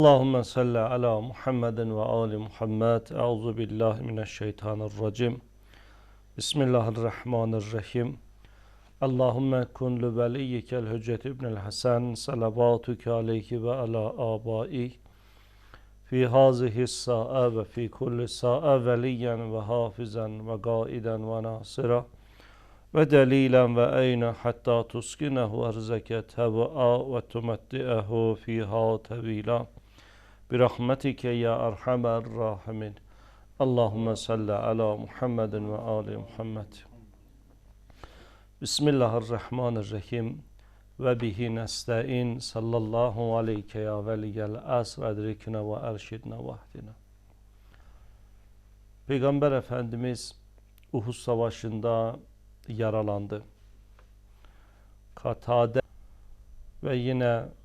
Allahümme salli ala Muhammedin ve ali Muhammed. Euzu billahi mineşşeytanirracim. Bismillahirrahmanirrahim. Allahümme kun li veliyyikel hüccet ibnil Hasan salavatuke aleyhi ve ala abai fi hazihi sa'a ve fi kulli sa'a veliyen ve hafizan ve gaiden ve nasira ve delilen ve eyne hatta tuskinehu erzeke tev'a ve tumetti'ehu fiha tevila برحمتك يا أرحم الراحمين. اللهم صل على محمد وآل محمد. بسم الله الرحمن الرحيم. وبه نستعين. صلى الله عليك يا ولي الأسر أدركنا وأرشدنا واهدنا. Peygamber Efendimiz Uhud Savaşı'nda yaralandı. Katade ve yine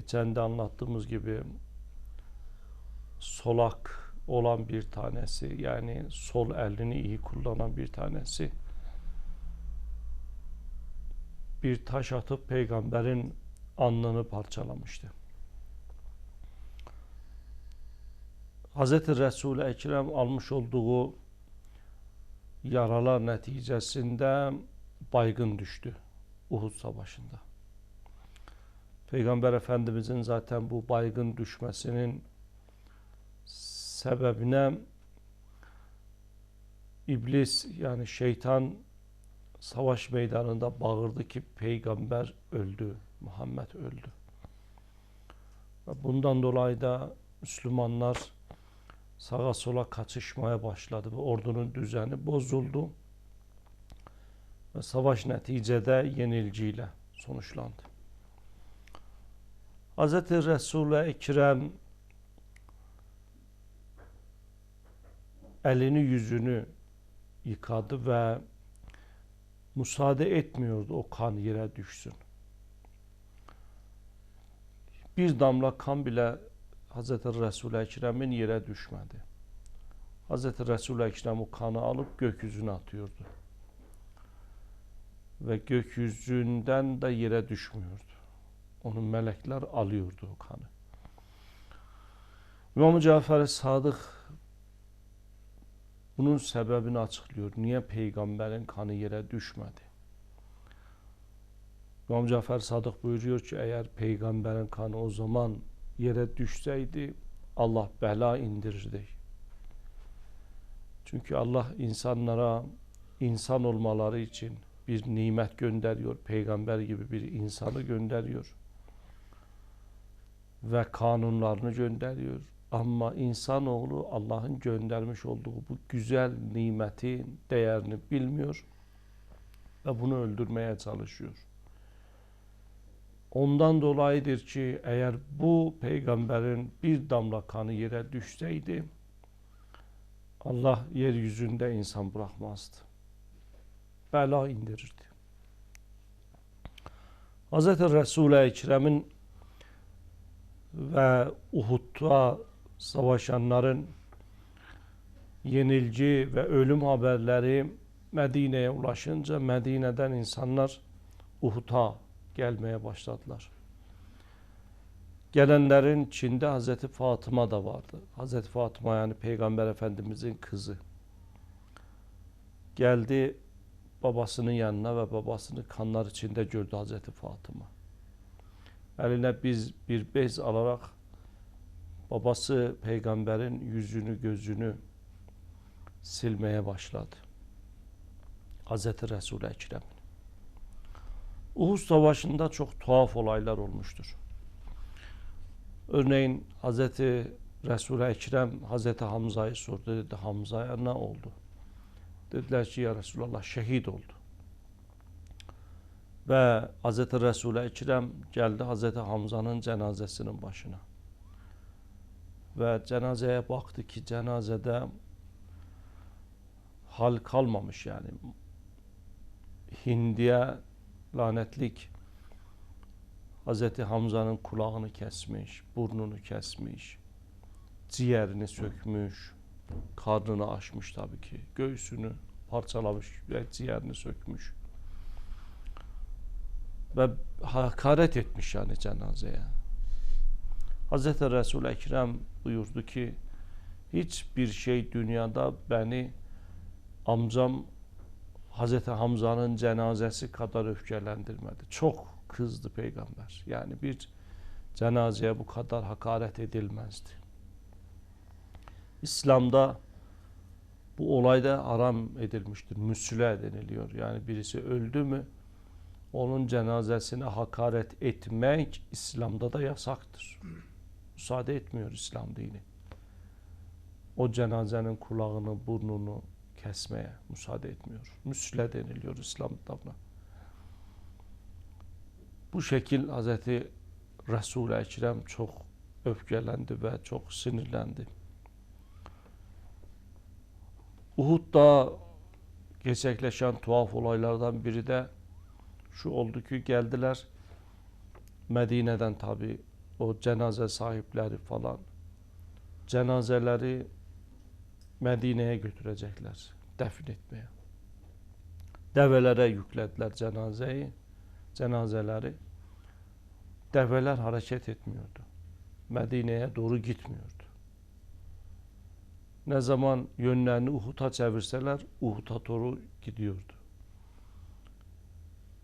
geçen de anlattığımız gibi solak olan bir tanesi yani sol elini iyi kullanan bir tanesi bir taş atıp peygamberin alnını parçalamıştı. Hz. Resul-i Ekrem almış olduğu yaralar neticesinde baygın düştü Uhud Savaşı'nda. Peygamber Efendimizin zaten bu baygın düşmesinin sebebine iblis yani şeytan savaş meydanında bağırdı ki peygamber öldü, Muhammed öldü. Bundan dolayı da Müslümanlar sağa sola kaçışmaya başladı ve ordunun düzeni bozuldu. Ve savaş neticede yenilgiyle sonuçlandı. Hz. Resul-i Ekrem elini yüzünü yıkadı ve müsaade etmiyordu o kan yere düşsün. Bir damla kan bile Hz. Resul-i Ekrem'in yere düşmedi. Hz. Resul-i Ekrem o kanı alıp gökyüzüne atıyordu. Ve gökyüzünden de yere düşmüyordu. Onun melekler alıyordu o kanı. İmam Cafer Sadık bunun sebebini açıklıyor. Niye peygamberin kanı yere düşmedi? İmam Cafer Sadık buyuruyor ki eğer peygamberin kanı o zaman yere düşseydi Allah bela indirirdi. Çünkü Allah insanlara insan olmaları için bir nimet gönderiyor. Peygamber gibi bir insanı gönderiyor ve kanunlarını gönderiyor. Ama insanoğlu Allah'ın göndermiş olduğu bu güzel nimetin değerini bilmiyor ve bunu öldürmeye çalışıyor. Ondan dolayıdır ki eğer bu peygamberin bir damla kanı yere düşseydi Allah yeryüzünde insan bırakmazdı. Bela indirirdi. Hz. Resul-i Ekrem'in ve Uhud'da savaşanların yenilgi ve ölüm haberleri Medine'ye ulaşınca Medine'den insanlar Uhud'a gelmeye başladılar. Gelenlerin içinde Hazreti Fatıma da vardı. Hazreti Fatıma yani Peygamber Efendimizin kızı. Geldi babasının yanına ve babasını kanlar içinde gördü Hazreti Fatıma. Eline biz bir bez alarak babası peygamberin yüzünü gözünü silmeye başladı. Hazreti Resul-i Ekrem. Uhud Savaşı'nda çok tuhaf olaylar olmuştur. Örneğin Hazreti Resul-i Ekrem Hazreti Hamza'yı sordu. Dedi Hamza'ya ne oldu? Dediler ki ya Resulallah şehit oldu. Ve Hz. Resul-i geldi Hz. Hamza'nın cenazesinin başına. Ve cenazeye baktı ki cenazede hal kalmamış yani. Hindiye lanetlik Hz. Hamza'nın kulağını kesmiş, burnunu kesmiş, ciğerini sökmüş, karnını açmış tabii ki, göğsünü parçalamış ve ciğerini sökmüş ve hakaret etmiş yani cenazeye. Hz. Resul Ekrem buyurdu ki hiçbir şey dünyada beni amcam Hz. Hamza'nın cenazesi kadar öfkelendirmedi. Çok kızdı peygamber. Yani bir cenazeye bu kadar hakaret edilmezdi. İslam'da bu olayda haram edilmiştir. Müsüle deniliyor. Yani birisi öldü mü onun cenazesine hakaret etmek İslam'da da yasaktır. Müsaade etmiyor İslam dini. O cenazenin kulağını, burnunu kesmeye müsaade etmiyor. Müsle deniliyor İslam'da buna. Bu şekil Hz. Resul-i Ekrem çok öfkelendi ve çok sinirlendi. Uhud'da gerçekleşen tuhaf olaylardan biri de şu oldu ki geldiler Medine'den tabi o cenaze sahipleri falan cenazeleri Medine'ye götürecekler defin etmeye. Develere yüklediler cenazeyi, cenazeleri. Develer hareket etmiyordu. Medine'ye doğru gitmiyordu. Ne zaman yönlerini Uhud'a çevirseler Uhud'a doğru gidiyordu.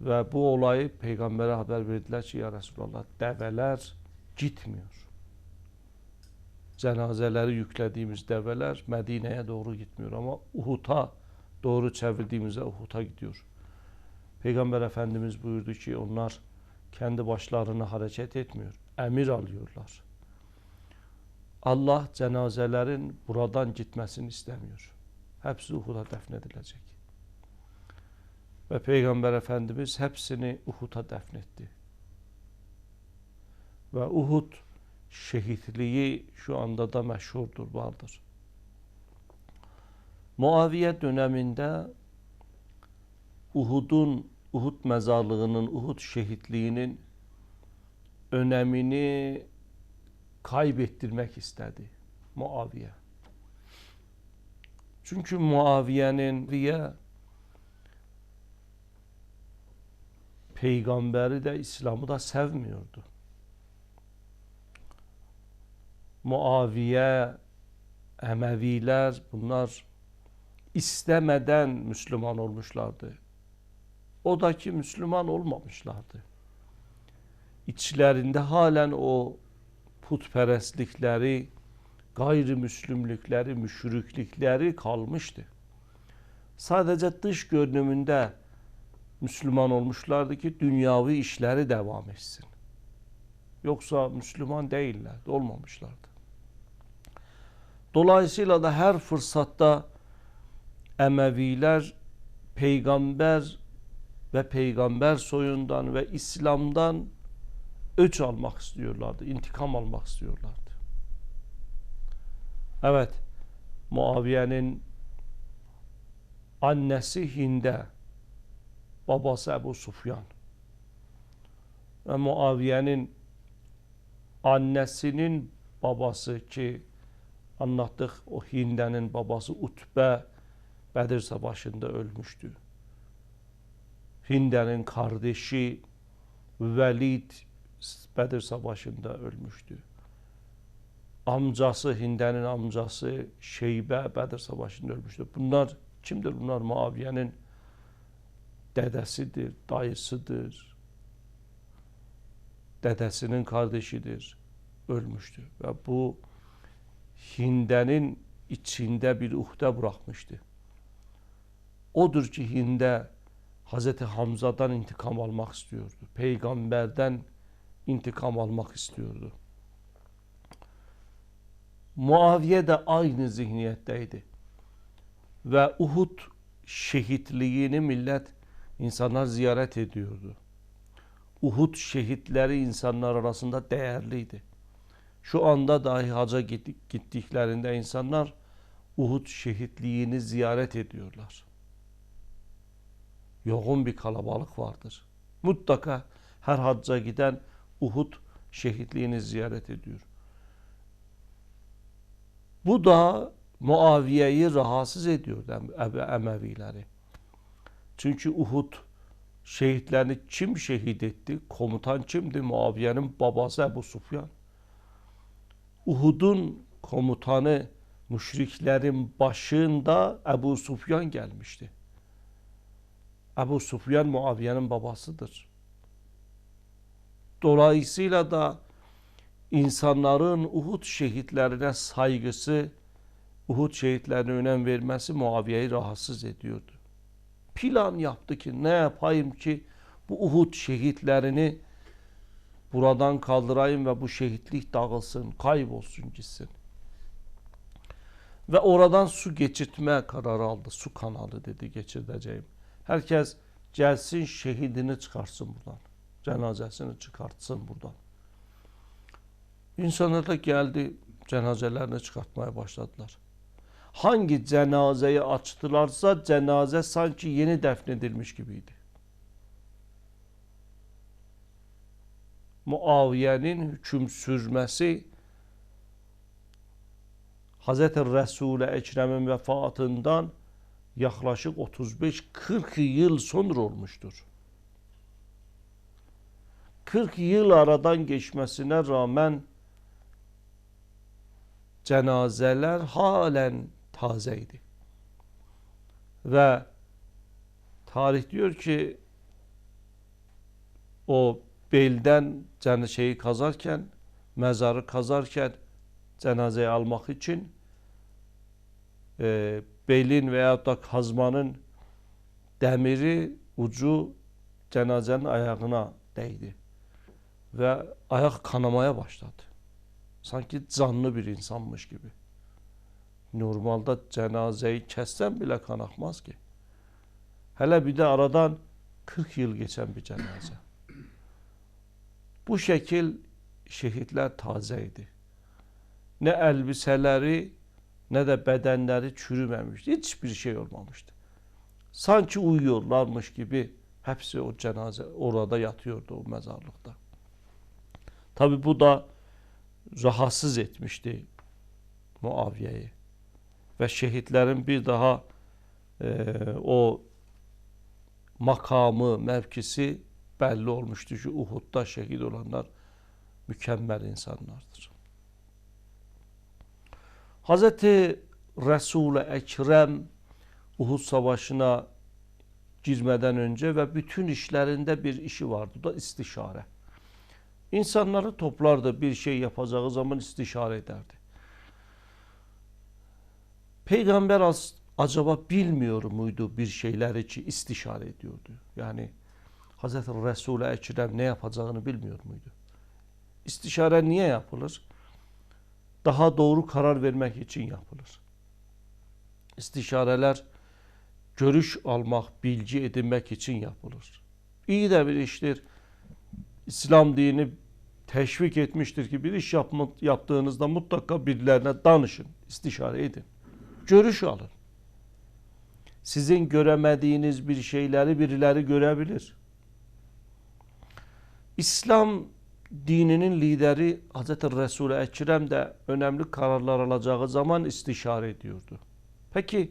Ve bu olayı peygambere haber verdiler ki ya Resulallah develer gitmiyor. Cenazeleri yüklediğimiz develer Medine'ye doğru gitmiyor ama Uhud'a doğru çevirdiğimizde Uhud'a gidiyor. Peygamber Efendimiz buyurdu ki onlar kendi başlarına hareket etmiyor. Emir alıyorlar. Allah cenazelerin buradan gitmesini istemiyor. Hepsi Uhud'a defnedilecek. Ve Peygamber Efendimiz hepsini Uhud'a defnetti. Ve Uhud şehitliği şu anda da meşhurdur, vardır. Muaviye döneminde Uhud'un, Uhud mezarlığının, Uhud şehitliğinin önemini kaybettirmek istedi Muaviye. Çünkü Muaviye'nin diye peygamberi de İslam'ı da sevmiyordu. Muaviye, Emeviler bunlar istemeden Müslüman olmuşlardı. O da ki Müslüman olmamışlardı. İçlerinde halen o putperestlikleri, gayrimüslimlikleri, müşriklikleri kalmıştı. Sadece dış görünümünde Müslüman olmuşlardı ki dünyavi işleri devam etsin. Yoksa Müslüman değillerdi, olmamışlardı. Dolayısıyla da her fırsatta Emeviler peygamber ve peygamber soyundan ve İslam'dan öç almak istiyorlardı, intikam almak istiyorlardı. Evet, Muaviye'nin annesi Hinde, babası Ebu Sufyan ve Muaviye'nin annesinin babası ki anlattık o Hinde'nin babası Utbe Bedir Savaşı'nda ölmüştü. Hinde'nin kardeşi Velid Bədir savaşında ölmüşdü. Amcası, Hindənin amcası Şeybə Bədir savaşında ölmüşdü. Bunlar kimdir? Bunlar Muaviyənin dədəsidir, dayısıdır. Dədəsinin kardeşidir. Ölmüşdü və bu Hindənin içində bir uxdə buraxmışdı. Odur ki, Hində Hazreti Hamzadan intiqam almaq istiyordu. Peyğəmbərdən intikam almak istiyordu. Muaviye de aynı zihniyetteydi. Ve Uhud şehitliğini millet insanlar ziyaret ediyordu. Uhud şehitleri insanlar arasında değerliydi. Şu anda dahi haca gittiklerinde insanlar Uhud şehitliğini ziyaret ediyorlar. Yoğun bir kalabalık vardır. Mutlaka her hacca giden Uhud şehitliğini ziyaret ediyor. Bu da Muaviye'yi rahatsız ediyor Emevileri. Çünkü Uhud şehitlerini kim şehit etti? Komutan kimdi? Muaviye'nin babası Ebu Sufyan. Uhud'un komutanı müşriklerin başında Ebu Sufyan gelmişti. Ebu Sufyan Muaviye'nin babasıdır. Dolayısıyla da insanların Uhud şehitlerine saygısı, Uhud şehitlerine önem vermesi Muaviye'yi rahatsız ediyordu. Plan yaptı ki ne yapayım ki bu Uhud şehitlerini buradan kaldırayım ve bu şehitlik dağılsın, kaybolsun gitsin. Ve oradan su geçirtme kararı aldı. Su kanalı dedi geçirteceğim. Herkes gelsin şehidini çıkarsın buradan. Cenazesini çıkartsın buradan. İnsanlar da geldi cenazelerini çıkartmaya başladılar. Hangi cenazeyi açtılarsa cenaze sanki yeni defnedilmiş gibiydi. Muaviye'nin hüküm sürmesi Hz. Resul-i Ekrem'in vefatından yaklaşık 35-40 yıl sonra olmuştur. 40 yıl aradan geçmesine rağmen cenazeler halen tazeydi. Ve tarih diyor ki o belden şeyi kazarken, mezarı kazarken cenazeyi almak için e, belin veya da kazmanın demiri ucu cenazenin ayağına değdi. Ve ayak kanamaya başladı. Sanki canlı bir insanmış gibi. Normalde cenazeyi kessen bile kan akmaz ki. Hele bir de aradan 40 yıl geçen bir cenaze. Bu şekil şehitler tazeydi. Ne elbiseleri ne de bedenleri çürümemişti. Hiçbir şey olmamıştı. Sanki uyuyorlarmış gibi hepsi o cenaze orada yatıyordu o mezarlıkta. Tabi bu da rahatsız etmişti Muaviye'yi. Ve şehitlerin bir daha e, o makamı, mevkisi belli olmuştu ki Uhud'da şehit olanlar mükemmel insanlardır. Hazreti Resul-i Ekrem Uhud Savaşı'na girmeden önce ve bütün işlerinde bir işi vardı. O da istişare. İnsanları toplardı bir şey yapacağı zaman istişare ederdi. Peygamber az, acaba bilmiyor muydu bir şeyler için istişare ediyordu? Yani Hazreti Resul-i Ekrem ne yapacağını bilmiyor muydu? İstişare niye yapılır? Daha doğru karar vermek için yapılır. İstişareler görüş almak, bilgi edinmek için yapılır. İyi de bir iştir. İslam dini teşvik etmiştir ki bir iş yapma, yaptığınızda mutlaka birilerine danışın, istişare edin. Görüş alın. Sizin göremediğiniz bir şeyleri birileri görebilir. İslam dininin lideri Hz. Resul-i Ekrem de önemli kararlar alacağı zaman istişare ediyordu. Peki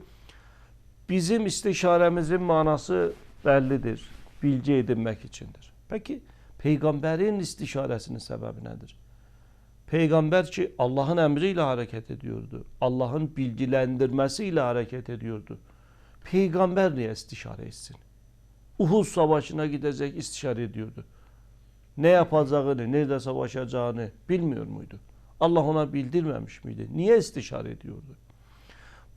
bizim istişaremizin manası bellidir. Bilgi edinmek içindir. Peki peygamberin istişaresinin sebebi nedir? Peygamber ki Allah'ın emriyle hareket ediyordu. Allah'ın bilgilendirmesiyle hareket ediyordu. Peygamber niye istişare etsin? Uhud savaşına gidecek istişare ediyordu. Ne yapacağını, nerede savaşacağını bilmiyor muydu? Allah ona bildirmemiş miydi? Niye istişare ediyordu?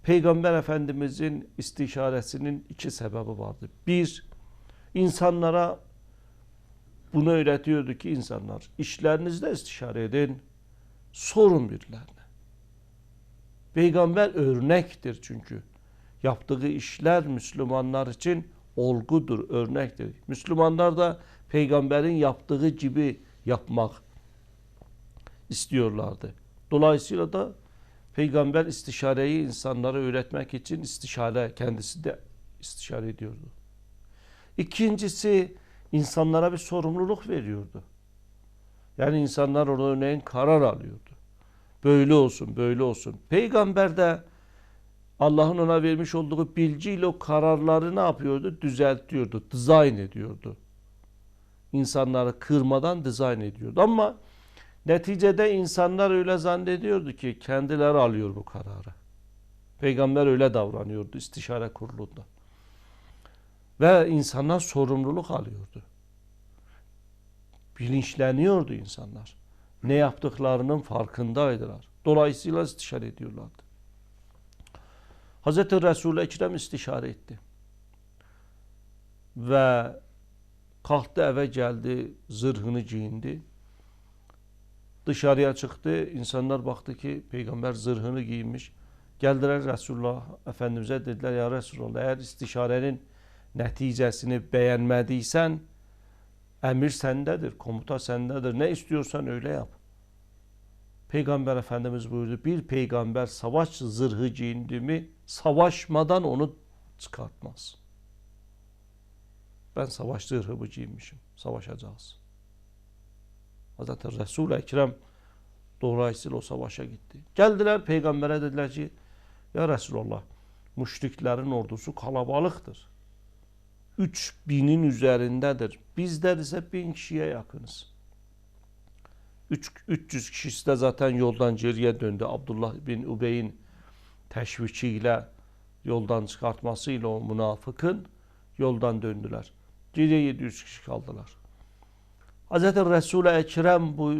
Peygamber Efendimizin istişaresinin iki sebebi vardı. Bir, insanlara bunu öğretiyordu ki insanlar işlerinizde istişare edin, sorun birilerine. Peygamber örnektir çünkü. Yaptığı işler Müslümanlar için olgudur, örnektir. Müslümanlar da peygamberin yaptığı gibi yapmak istiyorlardı. Dolayısıyla da peygamber istişareyi insanlara öğretmek için istişare kendisi de istişare ediyordu. İkincisi insanlara bir sorumluluk veriyordu. Yani insanlar orada örneğin karar alıyordu. Böyle olsun, böyle olsun. Peygamber de Allah'ın ona vermiş olduğu bilgiyle o kararları ne yapıyordu? Düzeltiyordu, dizayn ediyordu. İnsanları kırmadan dizayn ediyordu. Ama Neticede insanlar öyle zannediyordu ki kendileri alıyor bu kararı. Peygamber öyle davranıyordu istişare kurulunda. Ve insanlar sorumluluk alıyordu. Bilinçleniyordu insanlar. Ne yaptıklarının farkındaydılar. Dolayısıyla istişare ediyorlardı. Hazreti Resul-i Ekrem istişare etti. Ve kalktı eve geldi, zırhını giyindi. Dışarıya çıktı. İnsanlar baktı ki peygamber zırhını giymiş. Geldiler Resulullah Efendimiz'e dediler ya Resulullah eğer istişarenin neticesini beğenmediysen emir sendedir, komuta sendedir. Ne istiyorsan öyle yap. Peygamber Efendimiz buyurdu bir peygamber savaş zırhı giyindi mi savaşmadan onu çıkartmaz. Ben savaş zırhımı giymişim. Savaşacağız. Hazreti Resul-i Ekrem dolayısıyla o savaşa gitti. Geldiler peygambere dediler ki ya Resulallah müşriklerin ordusu kalabalıktır. 3000'in üzerindedir. Bizler ise 1000 kişiye yakınız. 3, 300 kişisi de zaten yoldan geriye döndü. Abdullah bin Ubey'in teşvikiyle yoldan çıkartmasıyla o münafıkın yoldan döndüler. Geriye 700 kişi kaldılar. Hz. Resul-i Ekrem bu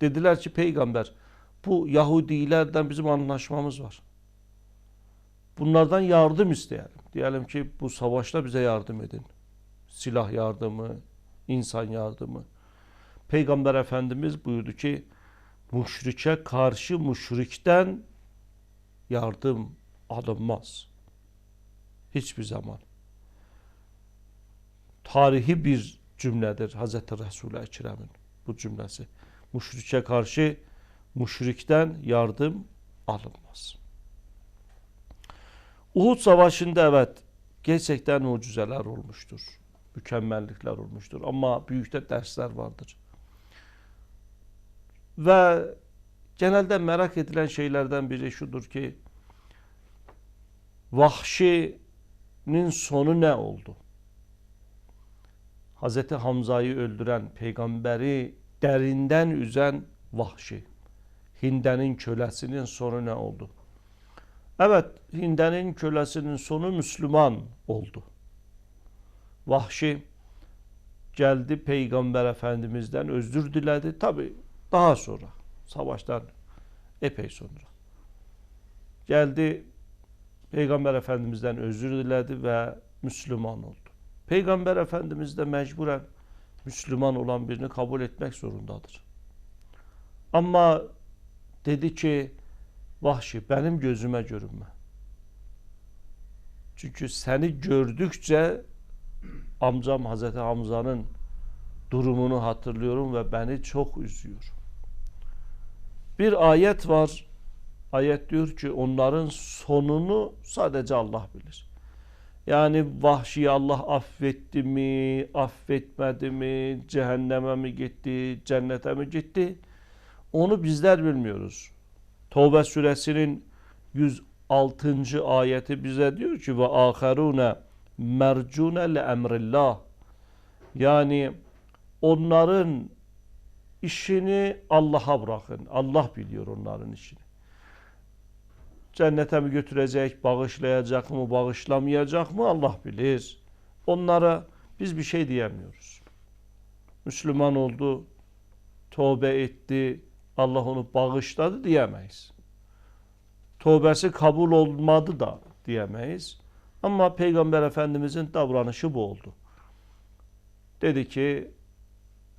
dediler ki peygamber bu Yahudilerden bizim anlaşmamız var. Bunlardan yardım isteyelim. Diyelim ki bu savaşta bize yardım edin. Silah yardımı, insan yardımı. Peygamber Efendimiz buyurdu ki müşrike karşı müşrikten yardım alınmaz. Hiçbir zaman. Tarihi bir cümledir Hazreti Resul-i Ekrem'in bu cümlesi. Müşrike karşı müşrikten yardım alınmaz. Uhud Savaşı'nda evet gerçekten mucizeler olmuştur. Mükemmellikler olmuştur. Ama büyük de dersler vardır. Ve genelde merak edilen şeylerden biri şudur ki Vahşi'nin sonu ne oldu? Hazreti Hamza'yı öldüren, peygamberi derinden üzen Vahşi. Hinde'nin kölesinin sonu ne oldu? Evet, Hinde'nin kölesinin sonu Müslüman oldu. Vahşi geldi Peygamber Efendimiz'den özür diledi. Tabi daha sonra, savaştan epey sonra. Geldi Peygamber Efendimiz'den özür diledi ve Müslüman oldu. Peygamber Efendimiz de mecburen Müslüman olan birini kabul etmek zorundadır. Ama dedi ki Vahşi benim gözüme görünme. Çünkü seni gördükçe amcam Hazreti Hamza'nın durumunu hatırlıyorum ve beni çok üzüyor. Bir ayet var. Ayet diyor ki onların sonunu sadece Allah bilir. Yani vahşi Allah affetti mi, affetmedi mi, cehenneme mi gitti, cennete mi gitti? Onu bizler bilmiyoruz. Tevbe suresinin 106. ayeti bize diyor ki ve aharune mercune le emrillah. Yani onların işini Allah'a bırakın. Allah biliyor onların işini. Cennete mi götürecek, bağışlayacak mı, bağışlamayacak mı Allah bilir. Onlara biz bir şey diyemiyoruz. Müslüman oldu, tövbe etti, Allah onu bağışladı diyemeyiz. Tövbesi kabul olmadı da diyemeyiz. Ama Peygamber Efendimizin davranışı bu oldu. Dedi ki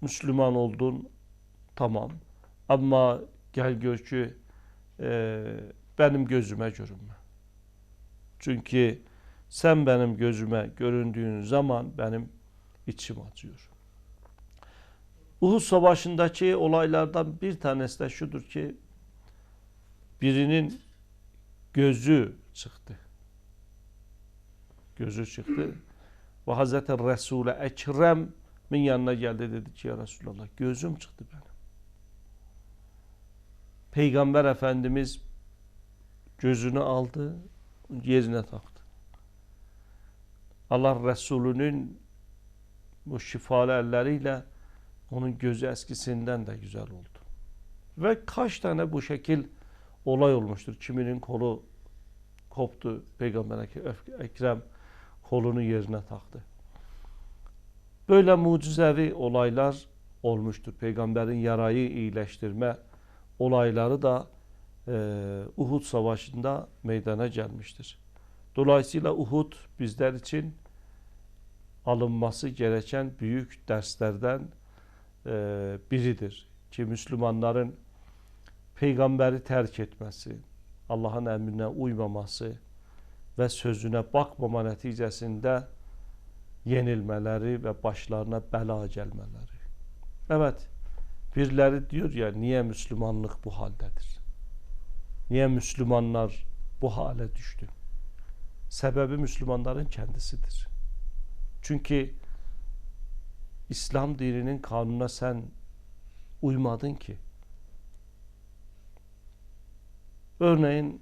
Müslüman oldun tamam ama gel gör ki e, benim gözüme görünme. Çünkü sen benim gözüme göründüğün zaman benim içim acıyor. Uhud Savaşı'ndaki olaylardan bir tanesi de şudur ki birinin gözü çıktı. Gözü çıktı. Ve Hazreti Resul'e Ekrem'in yanına geldi dedi ki ya Resulallah gözüm çıktı benim. Peygamber Efendimiz gözünü aldı, yerine taktı. Allah Resulü'nün bu şifalı elleriyle onun gözü eskisinden de güzel oldu. Ve kaç tane bu şekil olay olmuştur. Kiminin kolu koptu. Peygamber Ek- Ekrem kolunu yerine taktı. Böyle mucizevi olaylar olmuştur. Peygamberin yarayı iyileştirme olayları da e, Uhud Savaşı'nda meydana gelmiştir. Dolayısıyla Uhud bizler için alınması gereken büyük derslerden E, biridir ki, müsəlmanların peyğəmbəri tərk etməsi, Allahın əmrinə uymaması və sözünə baxmama nəticəsində yenilmələri və başlarına bəla gəlmələri. Evet, biriləri diyor ya, niyə müsəlmanlıq bu haldədir? Niyə müsəlmanlar bu halə düşdü? Səbəbi müsəlmanların kəndisidir. Çünki İslam dininin kanununa sen uymadın ki. Örneğin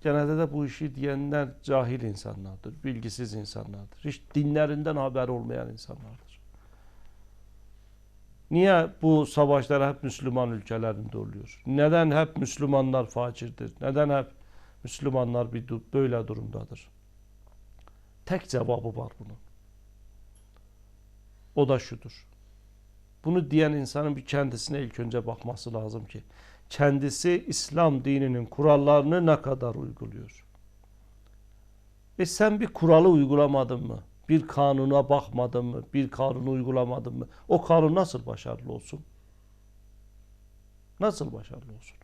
genelde de bu işi diyenler cahil insanlardır, bilgisiz insanlardır. Hiç dinlerinden haber olmayan insanlardır. Niye bu savaşlar hep Müslüman ülkelerinde oluyor? Neden hep Müslümanlar facirdir? Neden hep Müslümanlar bir böyle durumdadır? Tek cevabı var bunun. O da şudur. Bunu diyen insanın bir kendisine ilk önce bakması lazım ki kendisi İslam dininin kurallarını ne kadar uyguluyor? E sen bir kuralı uygulamadın mı? Bir kanuna bakmadın mı? Bir kanunu uygulamadın mı? O kanun nasıl başarılı olsun? Nasıl başarılı olsun?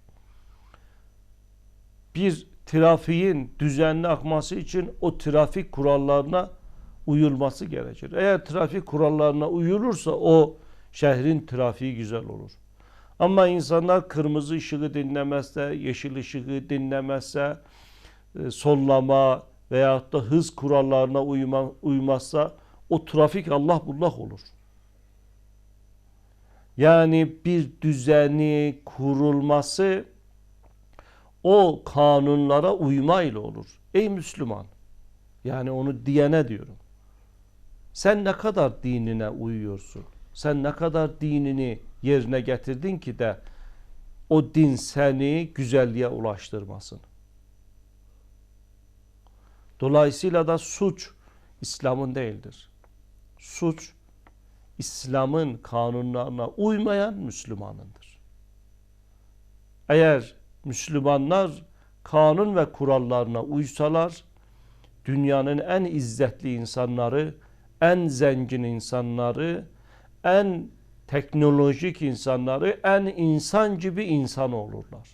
Bir trafiğin düzenli akması için o trafik kurallarına uyulması gerekir. Eğer trafik kurallarına uyulursa o şehrin trafiği güzel olur. Ama insanlar kırmızı ışığı dinlemezse, yeşil ışığı dinlemezse, e, sollama veyahut da hız kurallarına uyma, uymazsa o trafik Allah bullah olur. Yani bir düzeni kurulması o kanunlara uymayla olur. Ey Müslüman, yani onu diyene diyorum. Sen ne kadar dinine uyuyorsun? Sen ne kadar dinini yerine getirdin ki de o din seni güzelliğe ulaştırmasın. Dolayısıyla da suç İslam'ın değildir. Suç İslam'ın kanunlarına uymayan Müslümanındır. Eğer Müslümanlar kanun ve kurallarına uysalar dünyanın en izzetli insanları, en zengin insanları, en teknolojik insanları, en insan gibi insan olurlar.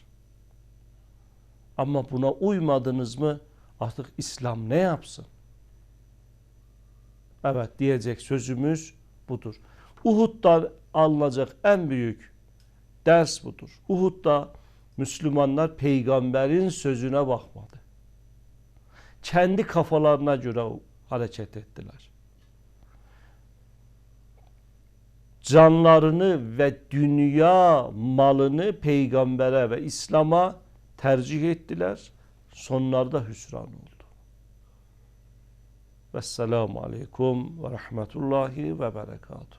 Ama buna uymadınız mı artık İslam ne yapsın? Evet diyecek sözümüz budur. Uhud'dan alınacak en büyük ders budur. Uhud'da Müslümanlar peygamberin sözüne bakmadı. Kendi kafalarına göre hareket ettiler. Canlarını ve dünya malını peygambere ve İslam'a tercih ettiler. Sonlarda hüsran oldu. Vesselamu aleyküm ve rahmetullahi ve berekatuhu.